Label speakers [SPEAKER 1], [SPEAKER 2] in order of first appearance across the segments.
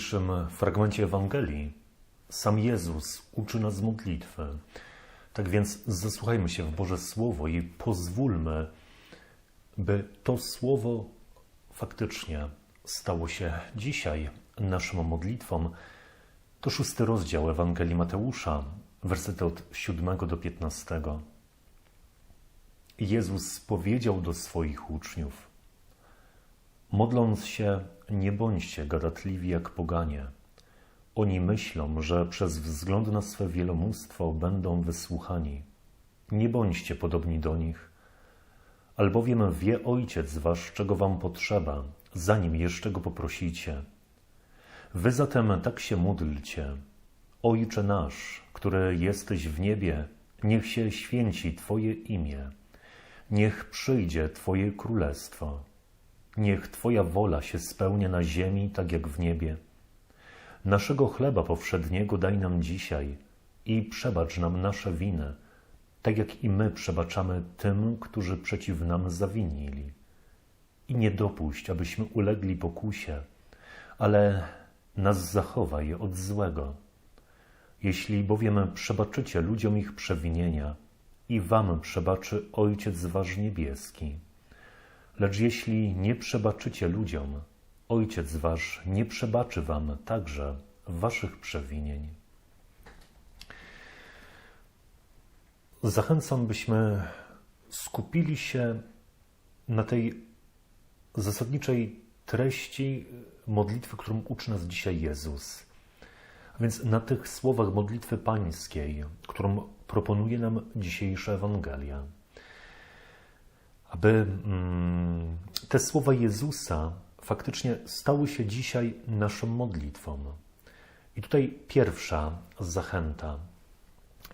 [SPEAKER 1] Dzisiejszym fragmencie Ewangelii sam Jezus uczy nas modlitwy. Tak więc zasłuchajmy się w Boże Słowo i pozwólmy, by to Słowo faktycznie stało się dzisiaj naszą modlitwą. To szósty rozdział Ewangelii Mateusza, wersety od 7 do 15. Jezus powiedział do swoich uczniów: Modląc się, nie bądźcie gadatliwi jak poganie. Oni myślą, że przez wzgląd na swe wielomóstwo będą wysłuchani. Nie bądźcie podobni do nich, albowiem wie Ojciec Wasz, czego Wam potrzeba, zanim jeszcze Go poprosicie. Wy zatem tak się módlcie. Ojcze nasz, który jesteś w niebie, niech się święci Twoje imię. Niech przyjdzie Twoje królestwo. Niech Twoja wola się spełnia na ziemi, tak jak w niebie. Naszego chleba powszedniego daj nam dzisiaj i przebacz nam nasze winy, tak jak i my przebaczamy tym, którzy przeciw nam zawinili. I nie dopuść, abyśmy ulegli pokusie, ale nas zachowaj od złego. Jeśli bowiem przebaczycie ludziom ich przewinienia, i wam przebaczy Ojciec Wasz Niebieski. Lecz jeśli nie przebaczycie ludziom, Ojciec Wasz nie przebaczy Wam także Waszych przewinień. Zachęcam, byśmy skupili się na tej zasadniczej treści modlitwy, którą uczy nas dzisiaj Jezus. A więc na tych słowach modlitwy pańskiej, którą proponuje nam dzisiejsza Ewangelia aby mm, te słowa Jezusa faktycznie stały się dzisiaj naszą modlitwą. I tutaj pierwsza zachęta.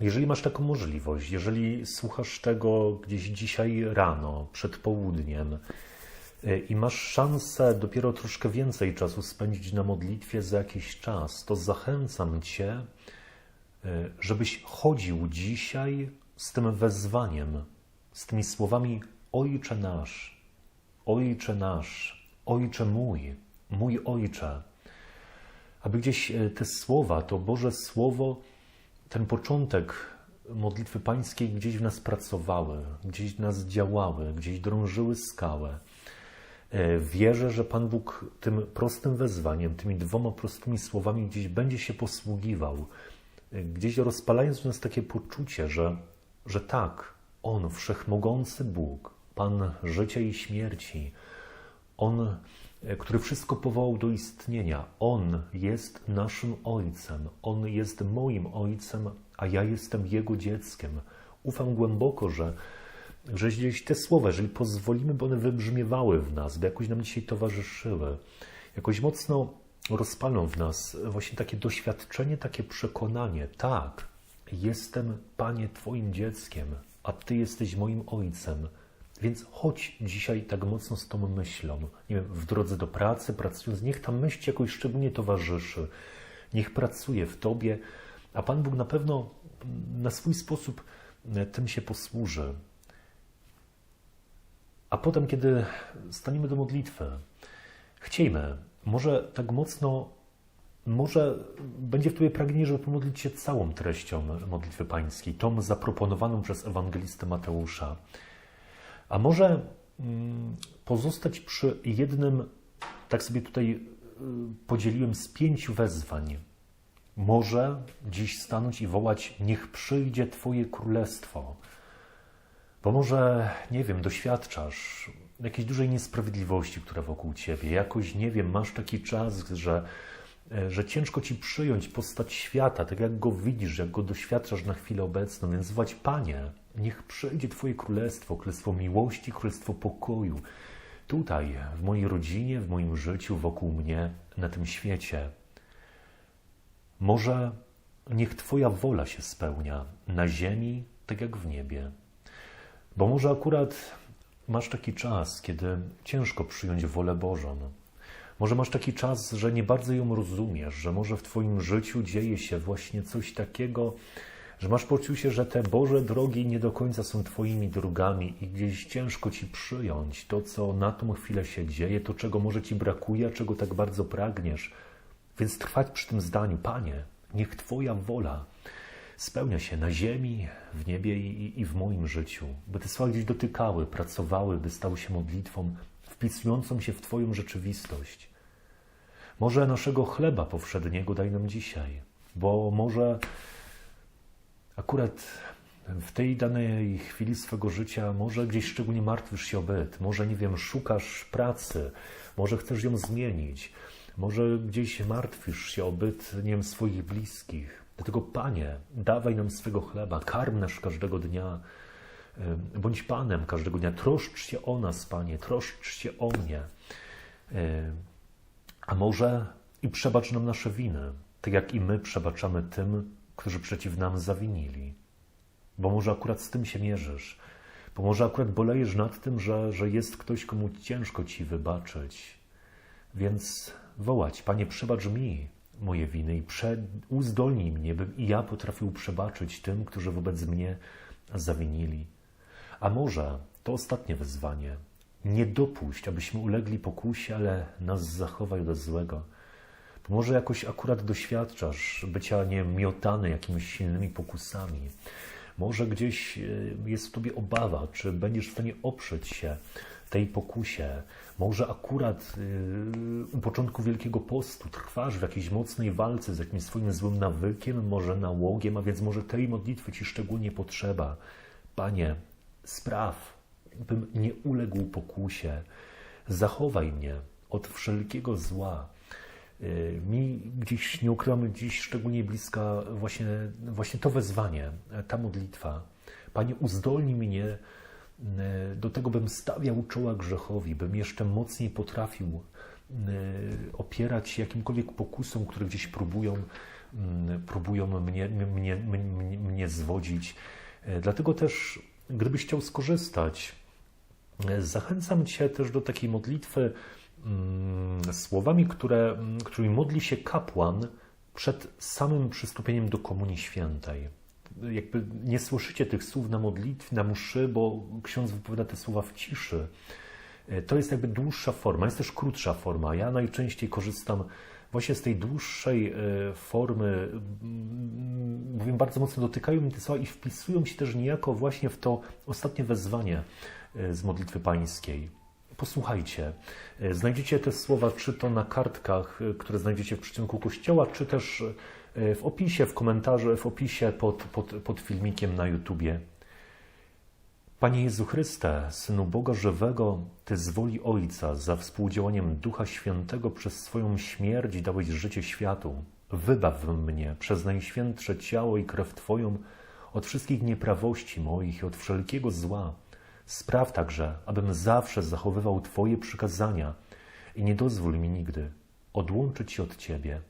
[SPEAKER 1] Jeżeli masz taką możliwość, jeżeli słuchasz tego gdzieś dzisiaj rano, przed południem y, i masz szansę dopiero troszkę więcej czasu spędzić na modlitwie za jakiś czas, to zachęcam Cię, y, żebyś chodził dzisiaj z tym wezwaniem, z tymi słowami Ojcze nasz, Ojcze nasz, Ojcze mój, mój Ojcze. Aby gdzieś e, te słowa, to Boże Słowo, ten początek modlitwy pańskiej gdzieś w nas pracowały, gdzieś w nas działały, gdzieś drążyły skałę. E, wierzę, że Pan Bóg tym prostym wezwaniem, tymi dwoma prostymi słowami gdzieś będzie się posługiwał, e, gdzieś rozpalając w nas takie poczucie, że, że tak, On, wszechmogący Bóg, Pan życia i śmierci, On, e, który wszystko powołał do istnienia, On jest naszym Ojcem, On jest moim Ojcem, a ja jestem Jego dzieckiem. Ufam głęboko, że, że gdzieś te słowa, jeżeli pozwolimy, by one wybrzmiewały w nas, by jakoś nam dzisiaj towarzyszyły, jakoś mocno rozpalą w nas właśnie takie doświadczenie, takie przekonanie, tak, jestem, Panie, Twoim dzieckiem, a Ty jesteś moim Ojcem. Więc chodź dzisiaj tak mocno z tą myślą, nie wiem, w drodze do pracy, pracując, niech ta myśl jakoś szczególnie towarzyszy, niech pracuje w tobie, a Pan Bóg na pewno na swój sposób e, tym się posłuży. A potem, kiedy staniemy do modlitwy, chciejmy, może tak mocno, może będzie w Tobie pragnienie, żeby pomodlić się całą treścią modlitwy pańskiej, tą zaproponowaną przez ewangelistę Mateusza. A może mm, pozostać przy jednym, tak sobie tutaj y, podzieliłem z pięciu wezwań. Może dziś stanąć i wołać: Niech przyjdzie Twoje królestwo. Bo może, nie wiem, doświadczasz jakiejś dużej niesprawiedliwości, która wokół ciebie. Jakoś, nie wiem, masz taki czas, że, e, że ciężko ci przyjąć postać świata, tak jak go widzisz, jak go doświadczasz na chwilę obecną. Więc zwać Panie, Niech przyjdzie Twoje królestwo, królestwo miłości, królestwo pokoju. Tutaj, w mojej rodzinie, w moim życiu, wokół mnie, na tym świecie. Może niech Twoja wola się spełnia na ziemi, tak jak w niebie. Bo może akurat masz taki czas, kiedy ciężko przyjąć wolę Bożą. Może masz taki czas, że nie bardzo ją rozumiesz, że może w Twoim życiu dzieje się właśnie coś takiego, że masz poczucie, że te Boże drogi nie do końca są Twoimi drogami i gdzieś ciężko Ci przyjąć to, co na tą chwilę się dzieje, to, czego może Ci brakuje, czego tak bardzo pragniesz. Więc trwać przy tym zdaniu, Panie, niech Twoja wola spełnia się na ziemi, w niebie i, i w moim życiu, by te słowa gdzieś dotykały, pracowały, by stały się modlitwą wpisującą się w Twoją rzeczywistość. Może naszego chleba powszedniego daj nam dzisiaj, bo może akurat w tej danej chwili swego życia, może gdzieś szczególnie martwisz się o byt, może nie wiem, szukasz pracy, może chcesz ją zmienić, może gdzieś martwisz się o byt, nie wiem, swoich bliskich. Dlatego, Panie, dawaj nam swego chleba, karm nasz każdego dnia, bądź Panem każdego dnia, troszcz się o nas, Panie, troszcz się o mnie. A może i przebacz nam nasze winy, tak jak i my przebaczamy tym, którzy przeciw nam zawinili. Bo może akurat z tym się mierzysz, bo może akurat bolejesz nad tym, że, że jest ktoś, komu ciężko ci wybaczyć. Więc wołać, Panie, przebacz mi moje winy i prze, uzdolnij mnie, bym i ja potrafił przebaczyć tym, którzy wobec mnie zawinili. A może to ostatnie wezwanie. Nie dopuść, abyśmy ulegli pokusie, ale nas zachowaj od złego. Może jakoś akurat doświadczasz bycia nie miotany jakimiś silnymi pokusami. Może gdzieś e, jest w tobie obawa, czy będziesz w stanie oprzeć się tej pokusie. Może akurat e, u początku Wielkiego Postu trwasz w jakiejś mocnej walce z jakimś swoim złym nawykiem, może nałogiem, a więc może tej modlitwy ci szczególnie potrzeba. Panie, spraw, bym nie uległ pokusie. Zachowaj mnie od wszelkiego zła. Y, mi gdzieś, nie ukrywam, dziś szczególnie bliska właśnie, właśnie to wezwanie, ta modlitwa. Panie, uzdolnij mnie y, do tego, bym stawiał czoła grzechowi, bym jeszcze mocniej potrafił y, opierać się jakimkolwiek pokusom, które gdzieś próbują, próbują mnie, mnie, mnie, mnie zwodzić. Dlatego też, gdybyś chciał skorzystać, zachęcam Cię też do takiej modlitwy, Mm, słowami, które, mm, którymi modli się kapłan przed samym przystąpieniem do Komunii Świętej. Jakby nie słyszycie tych słów na modlitwie, na mszy, bo ksiądz wypowiada te słowa w ciszy. E, to jest jakby dłuższa forma, jest też krótsza forma. Ja najczęściej korzystam właśnie z tej dłuższej e, formy, mm, bardzo mocno dotykają mi te słowa i wpisują się też niejako właśnie w to ostatnie wezwanie e, z modlitwy pańskiej. Posłuchajcie, e, znajdziecie te słowa czy to na kartkach, e, które znajdziecie w przyczynku kościoła, czy też e, w opisie, w komentarzu, w opisie pod, pod, pod filmikiem na YouTubie. Panie Jezu Chryste, Synu Boga żywego, Ty z woli Ojca za współdziałaniem Ducha Świętego przez swoją śmierć dałeś życie światu. Wybaw mnie przez najświętsze ciało i krew Twoją od wszystkich nieprawości moich i od wszelkiego zła, Spraw także, abym zawsze zachowywał Twoje przykazania i nie dozwól mi nigdy odłączyć się od Ciebie.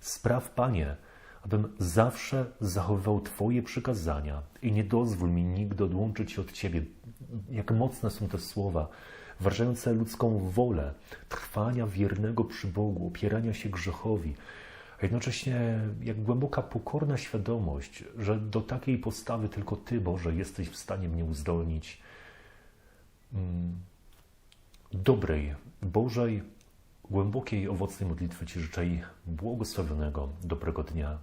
[SPEAKER 1] Spraw, Panie, abym zawsze zachowywał Twoje przykazania i nie dozwól mi nigdy odłączyć się od Ciebie. Jak mocne są te słowa, wyrażające ludzką wolę trwania wiernego przy Bogu, opierania się grzechowi, a jednocześnie jak głęboka, pokorna świadomość, że do takiej postawy tylko Ty, Boże, jesteś w stanie mnie uzdolnić dobrej, Bożej, głębokiej, owocnej modlitwy Ci życzę błogosławionego, dobrego dnia.